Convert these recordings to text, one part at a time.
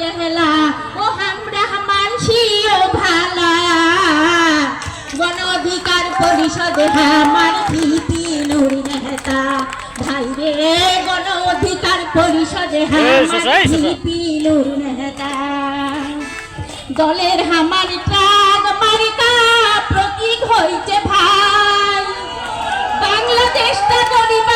জেহলা ও আমরা মানসি ও ভালা। গণ অধিকার পরিষদে আমার ভিপি নুর নেতা। ভাই রে গণ অধিকার পরিষদে আমার ভিপি নুর নেতা। দলের হামার ট্রাক মার্কা প্রতীক হইছে ভাই। বাংলাদেশটা গরিবার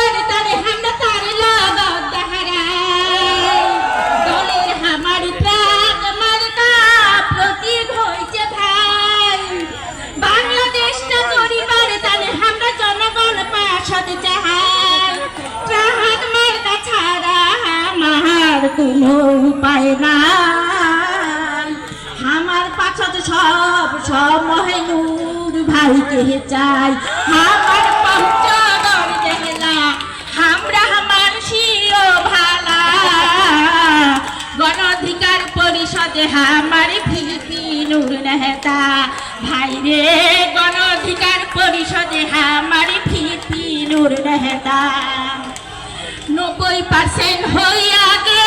পরিষদে আমার ভিপি নূর নেতা। ভাই রে গণ অধিকার পরিষদে হামারি ভিপি নূর নেতা। নব্বই পার্সেন্ট হইয়া গেছে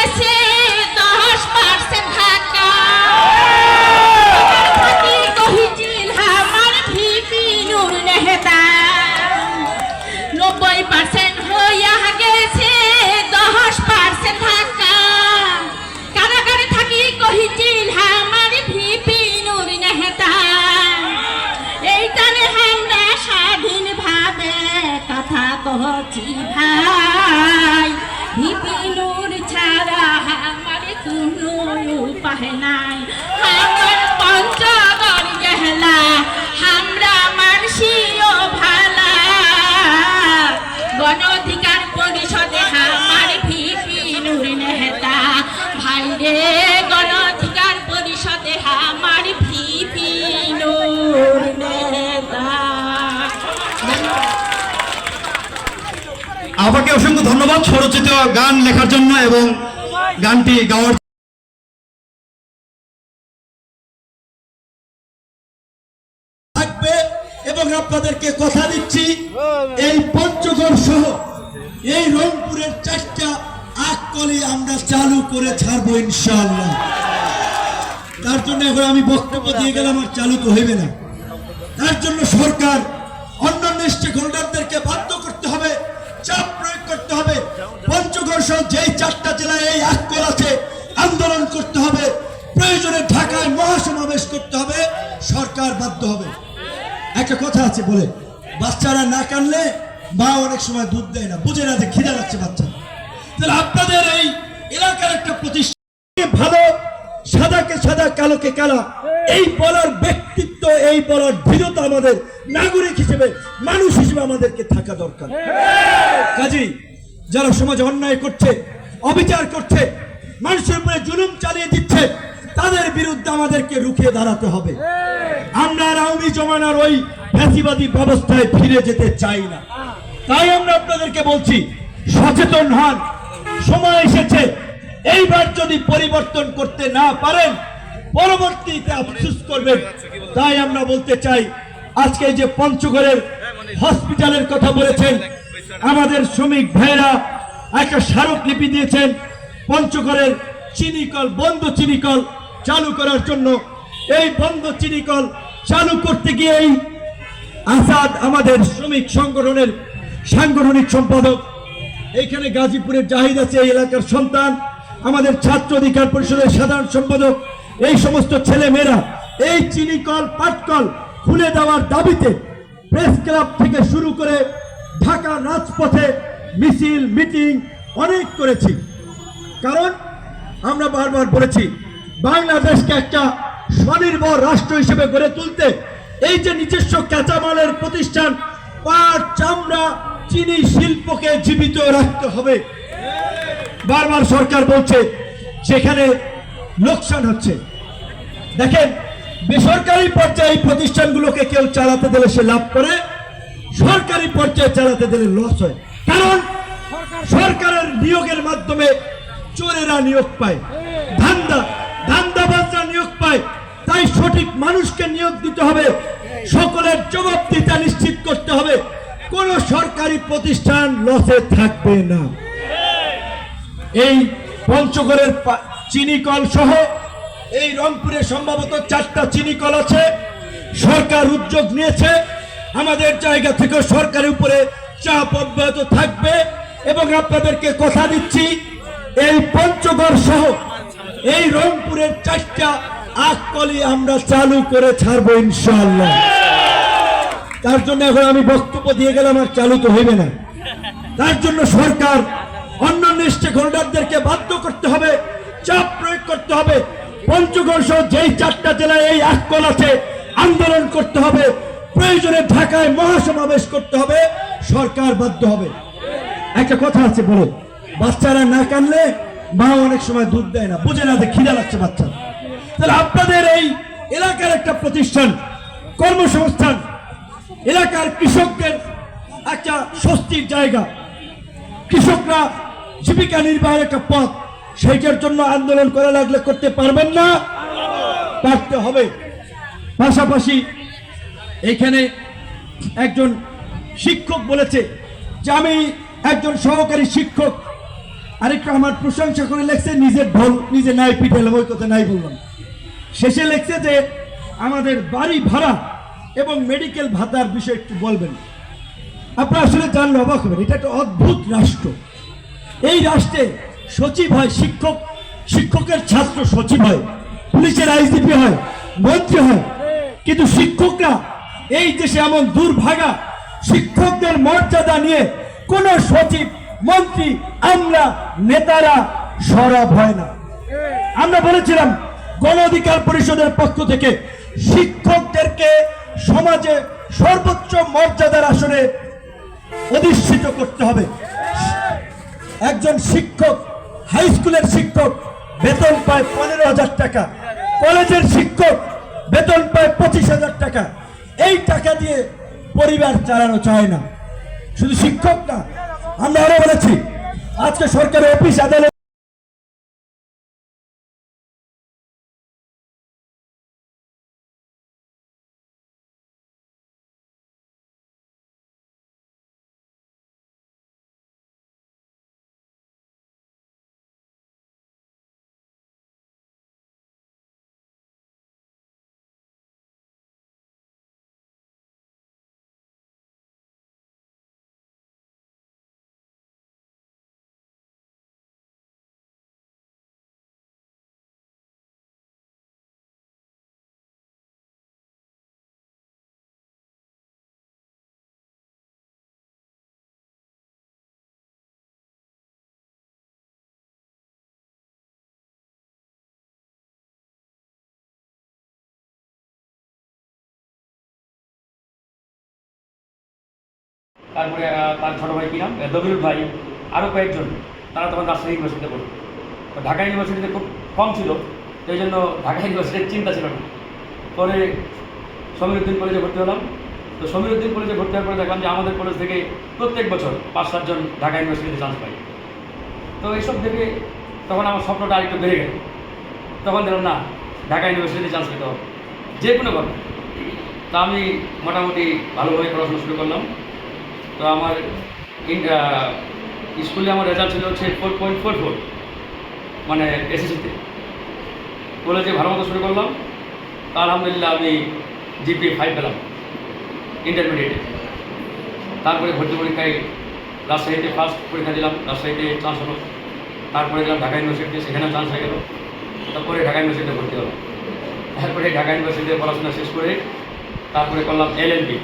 ধন্যবাদ স্বরচিত গান লেখার জন্য এবং গানটি গাওয়ার আপনাদেরকে কথা দিচ্ছি, এই পঞ্চগড় সহ এই রংপুরের চারটা আমরা চালু করে ছাড়বো ইনশাআল্লাহ। তার জন্য এখন আমি বক্তব্য দিয়ে গেলাম আর চালু তো হইবে না। তার জন্য সরকার, অন্যান্য স্টেক হোল্ডারদেরকে বাধ্য করতে হবে চাপ প্রয়োগ করতে হবে সহ যেই চারটা জেলায় এই আককল আছে আন্দোলন করতে হবে। প্রয়োজনে ঢাকায় মহাসমাবেশ করতে হবে। সরকার বাধ্য হবে। একটা কথা আছে বলে বাচ্চারা না কানলে মা অনেক সময় দুধ দেয় না। বুঝে না যে খিদে লাগছে বাচ্চা তাহলে আপনাদের এই এলাকার একটা প্রতিষ্ঠান ভালো সাদাকে সাদা কালোকে কালা এই বলার ব্যক্তিত্ব এই বলার দৃঢ়তা আমাদের নাগরিক হিসেবে মানুষ হিসেবে আমাদেরকে থাকা দরকার। কাজী যারা সমাজে অন্যায় করছে, অবিচার করছে, মানুষের উপরে জুলুম চালিয়ে দিচ্ছে, তাদের বিরুদ্ধে আমাদেরকে রুখে দাঁড়াতে হবে। আমরা আওয়ামী জমানার ওই ফ্যাসিবাদী ব্যবস্থায় ফিরে যেতে চাই না। তাই আমরা আপনাদেরকে বলছি, সচেতন হন। সময় এসেছে। এইবার যদি পরিবর্তন করতে না পারেন, পরবর্তীতে আফসুস করবেন। তাই আমরা বলতে চাই, আজকে যে পঞ্চগড়ের হসপিটালের কথা বলেছেন আমাদের শ্রমিক ভাইরা একটা স্মারকলিপি দিয়েছেন, পঞ্চগড়ের চিনিকল, বন্ধ চিনিকল চালু করার জন্য। এই বন্ধ চিনিকল চালু করতে গিয়ে এই আসাদ আমাদের শ্রমিক সংগঠনের সাংগঠনিক সম্পাদক, এইখানে গাজীপুরের জাহিদ আছে, এই এলাকার সন্তান, আমাদের ছাত্র অধিকার পরিষদের সাধারণ সম্পাদক, এই সমস্ত ছেলে মেয়েরা এই চিনিকল পাটকল খুলে দেওয়ার দাবিতে প্রেস ক্লাব থেকে শুরু করে রাজপথে মিছিল, মিটিং অনেক করেছি। কারণ আমরা বারবার বলেছি, বাংলাদেশকে একটা স্বনির্ভর রাষ্ট্র হিসেবে গড়ে তুলতে এই যে নিজস্ব কাঁচামালের প্রতিষ্ঠান, পাট, চামড়া, চিনি শিল্পকে জীবিত রাখতে হবে। বারবার সরকার বলছে সেখানে লোকসান হচ্ছে। দেখেন, বেসরকারি পর্যায়ে প্রতিষ্ঠানগুলোকে কেউ চালাতে দিলে সে লাভ করে। সরকারি পর্যায়ে চালাতে দিলে লস হয়। কারণ সরকারের নিয়োগের মাধ্যমে চোরেরা নিয়োগ পায়, ধান্দা, ধান্দাবাজরা নিয়োগ পায়। তাই সঠিক মানুষকে নিয়োগ দিতে হবে, সকলের জবাবদিহিতা নিশ্চিত করতে হবে। কোন সরকারি প্রতিষ্ঠান লসে থাকবে না। এই পঞ্চগড়ের চিনিকল সহ এই রংপুরে সম্ভবত চারটা চিনিকল আছে। সরকার উদ্যোগ নিয়েছে। আমাদের জায়গা থেকে সরকারের উপরে চাপ অব্যাহত থাকবে এবং আপনাদেরকে কথা দিচ্ছি, এই পঞ্চগড় সহ এই রংপুরের চারটা আটকলি আমরা চালু করে ছাড়বো ইনশাআল্লাহ। তার জন্য এখন আমি বক্তব্য দিয়ে গেলাম, আর চালু তো হইবে না। তার জন্য সরকার অন্যান্য স্টেক হোল্ডারদেরকে বাধ্য করতে হবে, চাপ প্রয়োগ করতে হবে। পঞ্চগড় সহ যেই চারটা জেলায় এই আটকল আছে, আন্দোলন করতে হবে। প্রয়োজনে ঢাকায় মহাসমাবেশ করতে হবে, সরকার বাধ্য হবে। একটা কথা আছে বলো বাচ্চারা না কানলে মা অনেক সময় দুধ দেয় না। বুঝে না যে খিদা লাগছে বাচ্চা তাহলে আপনাদের এই এলাকার একটা প্রতিষ্ঠান, কর্মসংস্থান, এলাকার কৃষকদের একটা স্বস্তির জায়গা। কৃষকরা জীবিকা নির্বাহের একটা পথ, সেইটার জন্য আন্দোলন করা লাগলে করতে পারবেন না, পারতে হবে। পাশাপাশি এখানে একজন শিক্ষক বলেছে যে আমি একজন সহকারী শিক্ষক। আরেকটা আমার প্রশংসা করে লেখছে নিজের ঢোল, নিজে নাই পিঠেলাম ওই কথা নাই বললাম। শেষে লেখছে যে, আমাদের বাড়ি ভাড়া এবং মেডিকেল ভাতার বিষয়ে একটু বলবেন। আপনারা আসলে জানলে অবাক হবেন, এটা একটা অদ্ভুত রাষ্ট্র। এই রাষ্ট্রে সচিব হয় শিক্ষক, শিক্ষকের ছাত্র সচিব হয়, পুলিশের আইজিপি হয়, মন্ত্রী হয়। কিন্তু শিক্ষকরা এই দেশে এমন দুর্ভাগা শিক্ষকদের মর্যাদা নিয়ে কোন সচিব, মন্ত্রী, আমরা, নেতারা সরব হয় না। আমরা বলেছিলাম, গণ অধিকার পরিষদের পক্ষ থেকে শিক্ষকদেরকে সমাজে সর্বোচ্চ মর্যাদার আসনে অধিষ্ঠিত করতে হবে। একজন শিক্ষক, হাই স্কুলের শিক্ষক, বেতন পায় পনেরো হাজার টাকা। কলেজের শিক্ষক, বেতন পায় পঁচিশ হাজার টাকা। এই টাকা দিয়ে পরিবার চালানো চায় না। শুধু শিক্ষক না, আমরা আরও বলেছি, আজকে সরকারের অফিস আদালত তারপরে তার ছোটো ভাই কি নাম? দবিরুল ভাই আরও কয়েকজন, তারা তখন রাজশাহী ইউনিভার্সিটিতে পড়তো। তো ঢাকা ইউনিভার্সিটিতে খুব কম ছিল, সেই জন্য ঢাকা ইউনিভার্সিটির চিন্তা ছিল না। পরে সমীরুদ্দিন কলেজে ভর্তি হলাম। তো সমীরুদ্দিন কলেজে ভর্তি হওয়ার পরে দেখলাম যে আমাদের কলেজ থেকে প্রত্যেক বছর পাঁচ সাতজন ঢাকা ইউনিভার্সিটিতে চান্স পাই তো এইসব থেকে তখন আমার স্বপ্নটা আরেকটু বেড়ে গেল। তখন দেখলাম, না, ঢাকা ইউনিভার্সিটিতে চান্স পেতে হবে। যে কোনো কথা তা আমি মোটামুটি ভালোভাবে পড়াশোনা শুরু করলাম। তো আমার স্কুলে আমার রেজাল্ট ছিল হচ্ছে ফোর পয়েন্ট ফোর ফোর মানে এসএসসিতে কলেজে ভালো মতো শুরু করলাম আলহামদুলিল্লাহ আমি জিপি ফাইভ পেলাম ইন্টারমিডিয়েটে তারপরে ভর্তি পরীক্ষায় রাজশাহীতে ফার্স্ট পরীক্ষা দিলাম, রাজশাহীতে চান্স হলো। তারপরে দিলাম ঢাকা ইউনিভার্সিটিতে সেখানে চান্স হয়ে গেল। তারপরে ঢাকা ইউনিভার্সিটিতে ভর্তি হলাম। তারপরে ঢাকা ইউনিভার্সিটিতে পড়াশোনা শেষ করে তারপরে করলাম এলএলবি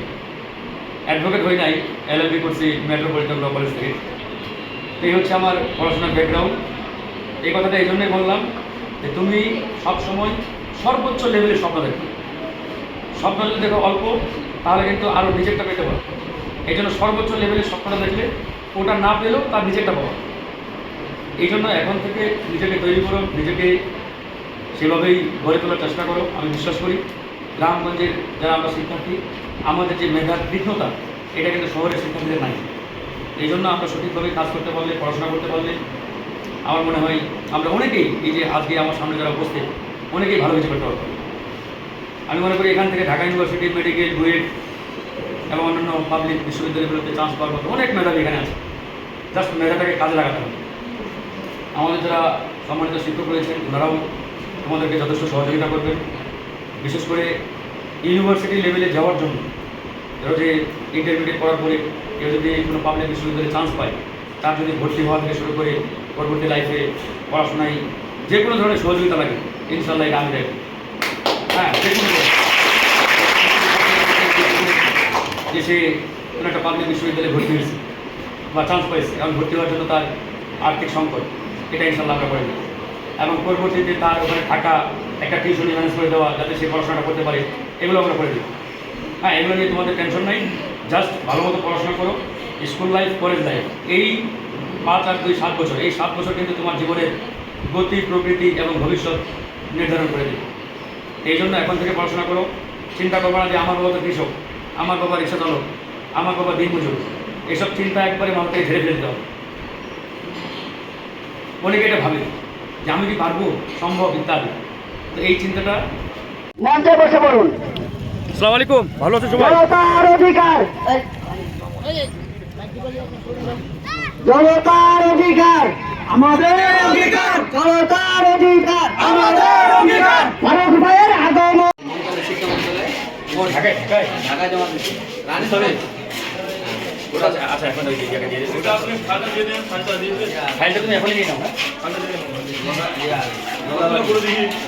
অ্যাডভোকেট হই নাই এলএলবি করছি, মেট্রোপলিটন ল কলেজ থেকে। তো এই হচ্ছে আমার পড়াশোনার ব্যাকগ্রাউন্ড এই কথাটা এই জন্যই বললাম যে তুমি সবসময় সর্বোচ্চ লেভেলের স্বপ্ন দেখো। স্বপ্ন যদি দেখো অল্প, তাহলে কিন্তু আরও নিজেরটা পেতে পারো। এই জন্য সর্বোচ্চ লেভেলের স্বপ্নটা দেখলে ওটা না পেলেও তার নিজেরটা পাবো। এই জন্য এখন থেকে নিজেকে তৈরি করো, নিজেকে সেভাবেই গড়ে তোলার চেষ্টা করো, আমি বিশ্বাস করি। গ্রামগঞ্জের যারা আমরা শিক্ষার্থী, আমাদের যে মেধার তীক্ষ্ণতা এটা কিন্তু শহরের শিক্ষার্থীদের নাই এই জন্য আমরা সঠিকভাবে কাজ করতে পারলে, পড়াশোনা করতে পারলে, আমার মনে হয় আমরা অনেকেই এই যে আজকে আমার সামনে যারা উপস্থিত, অনেকেই ভালো কিছু করতে পারব। আমি মনে করি এখান থেকে ঢাকা ইউনিভার্সিটি মেডিকেল বুয়েট এবং অন্যান্য পাবলিক বিশ্ববিদ্যালয়গুলোতে চান্স পাওয়ার মতো অনেক মেধাবী এখানে আছে। জাস্ট মেধাটাকে কাজে লাগাতে হবে। আমাদের যারা সম্মানিত শিক্ষক রয়েছেন, ওনারাও তোমাদেরকে যথেষ্ট সহযোগিতা করবেন। বিশেষ করে ইউনিভার্সিটি লেভেলে যাওয়ার জন্য, ধরো যে ইন্টারমিডিয়েট করার পরে কেউ যদি কোনো পাবলিক বিশ্ববিদ্যালয়ে চান্স পায়, তার যদি ভর্তি হওয়া থেকে শুরু করে পরবর্তী লাইফে পড়াশোনায় যে কোনো ধরনের সহযোগিতা লাগে ইনশাল্লাহ এটা আমি হ্যাঁ যে সে কোনো একটা পাবলিক বিশ্ববিদ্যালয়ে ভর্তি হয়েছে বা চান্স পাইছে এবং ভর্তি হওয়ার জন্য তার আর্থিক সংকট, এটা ইনশাল্লাহ আমরা করে এবং পরবর্তীতে তার ওখানে থাকা একটা টিউশনি ম্যানেজ করে দেওয়া, যাতে সে পড়াশোনাটা করতে পারে, এগুলো আমরা করে দেবো হ্যাঁ এগুলো নিয়ে তোমাদের টেনশন নাই। জাস্ট ভালো মতো পড়াশোনা করো, স্কুল লাইফ, কলেজ লাইফ, এই পাঁচ আর দুই সাত বছর, এই সাত বছর কিন্তু তোমার জীবনের গতি, প্রকৃতি এবং ভবিষ্যৎ নির্ধারণ করে দেবে। এই জন্য এখন থেকে পড়াশোনা করো। চিন্তা করব না যে আমার বাবা তো কৃষক, আমার বাবা রিক্সা চালক আমার বাবা দিন মজুর। এসব চিন্তা একবারে মানুষকে ঝেড়ে ফেলে দিতে হবে। অনেকে এটা ভাবে যে আমি কি পারব? সম্ভব ইত্যাদি। তো এই চিন্তাটা মঞ্চে বসে পড়ুন। আসসালামু আলাইকুম ভালো আছো সবাই জনতার অধিকার জনতার অধিকার আমাদের অধিকার জনতার অধিকার আমাদের অধিকার ভারত ভাইয়ের আগমন ঢাকায় ঢাকায় ঢাকায় জমা তবে ওটা আচ্ছা, এখন ওই জায়গায় দিয়ে দিচ্ছি। ফাইলটা তুমি এখনই নিয়ে নাও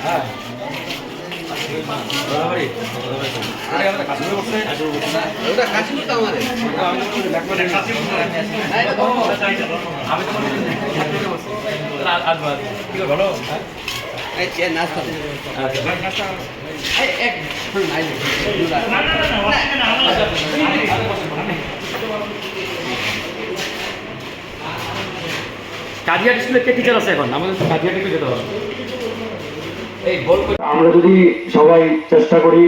হ্যাঁ হ্যাঁ দাদাবাড়ি? আরে আমাদের কাশ্মীরে বসছে? আমি তো মনে করি কাশ্মীরে বসছি। তাহলে আজ- আজ বাদ। কি গো, ভালো? হ্যাঁ? আচ্ছা। এই, এক কাজিয়াট স্কুলে কে টিচার আছে এখন। আমাদের তো কাজিয়াটে একটু যেতে হবে আমরা যদি সবাই চেষ্টা করি,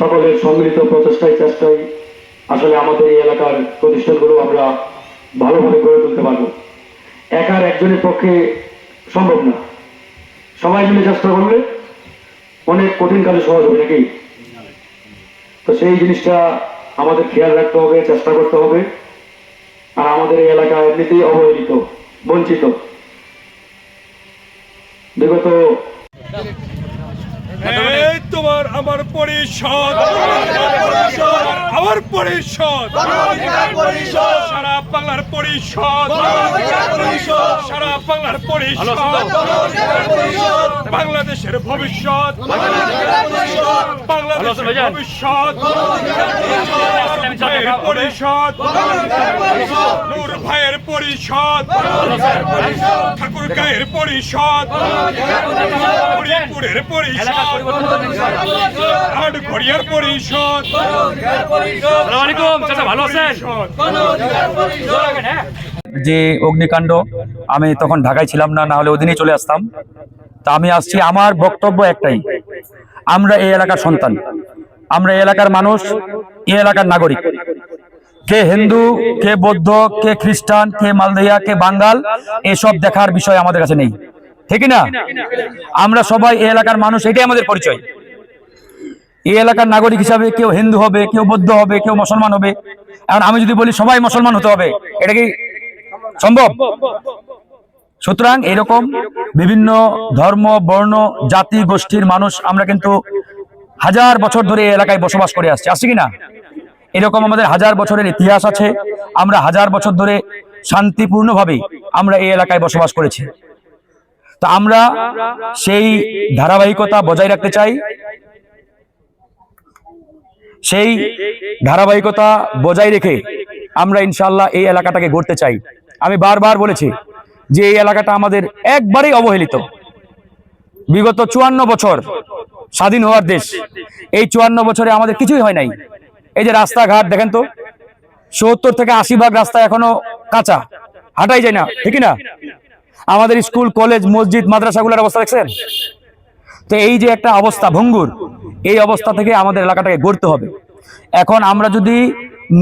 সকলের সম্মিলিত প্রচেষ্টায় চেষ্টায় আসলে আমাদের এই এলাকার প্রতিষ্ঠানগুলো আমরা ভালোভাবে গড়ে তুলতে পারব। একার একজনের পক্ষে সম্ভব না। সবাই মিলে চেষ্টা করলে অনেক কঠিন কাজে সহজ হবে, নাকি? তো সেই জিনিসটা আমাদের খেয়াল রাখতে হবে, চেষ্টা করতে হবে। আর আমাদের এই এলাকা এমনিতেই অবহেলিত, বঞ্চিত। বিগত এই তোমার আমার পরিষদ। আমার পরিষদ। সারা বাংলার পরিষদ। সারা বাংলার পরিষদ। বাংলাদেশের ভবিষ্যৎ। বাংলাদেশের ভবিষ্যৎ। পরিষদ। নূর ভাইয়ের পরিষদ। ঠাকুর গায়ের পরিষদ। হরিপুরের পরিষদ। আট ঘড়িয়ার পরিষদ। আসসালামু আলাইকুম চাচা ভালো আছেন? যে অগ্নিকাণ্ড আমি তখন ঢাকায় ছিলাম না না হলে ওদিনই চলে আসতাম। তা আমি আসছি আমার বক্তব্য একটাই আমরা এই এলাকার সন্তান আমরা এই এলাকার মানুষ এই এলাকার নাগরিক। কে হিন্দু কে বৌদ্ধ কে খ্রিস্টান কে মালদেয়া কে বাঙ্গাল এসব দেখার বিষয় আমাদের কাছে নেই। ঠিক না? আমরা সবাই এই এলাকার মানুষ, এটাই আমাদের পরিচয়। এই এলাকার নাগরিক হিসাবে কেউ হিন্দু হবে, কেউ বৌদ্ধ হবে, কেউ মুসলমান হবে। এখন আমি যদি বলি, সবাই মুসলমান হতে হবে। এটা কি সম্ভব? সুতরাং এরকম বিভিন্ন ধর্ম, বর্ণ, জাতি, গোষ্ঠীর মানুষ আমরা কিন্তু হাজার বছর ধরে এই এলাকায় বসবাস করে আসছি। আসছি কিনা এরকম আমাদের হাজার বছরের ইতিহাস আছে। আমরা হাজার বছর ধরে শান্তিপূর্ণভাবে আমরা এই এলাকায় বসবাস করেছি। তা আমরা সেই ধারাবাহিকতা বজায় রাখতে চাই। সেই ধারাবাহিকতা বজায় রেখে আমরা ইনশাল্লাহ এই এলাকাটাকে গড়তে চাই। আমি বারবার বলেছি যে এই এলাকাটা আমাদের একবারেই অবহেলিত। বিগত চুয়ান্ন বছর স্বাধীন হওয়ার দেশ, এই চুয়ান্ন বছরে আমাদের কিছুই হয় নাই। এই যে রাস্তাঘাট, দেখেন তো, সত্তর থেকে আশি ভাগ রাস্তা এখনও কাঁচা, হাঁটাই যায় না, ঠিক না? আমাদের স্কুল, কলেজ, মসজিদ, মাদ্রাসাগুলোর অবস্থা দেখছেন? তো এই যে একটা অবস্থা, ভঙ্গুর, এই অবস্থা থেকে আমাদের এলাকাটাকে গড়তে হবে। এখন আমরা যদি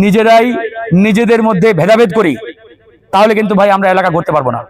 নিজেরাই নিজেদের মধ্যে ভেদাভেদ করি, তাহলে কিন্তু ভাই আমরা এলাকা গড়তে পারব না।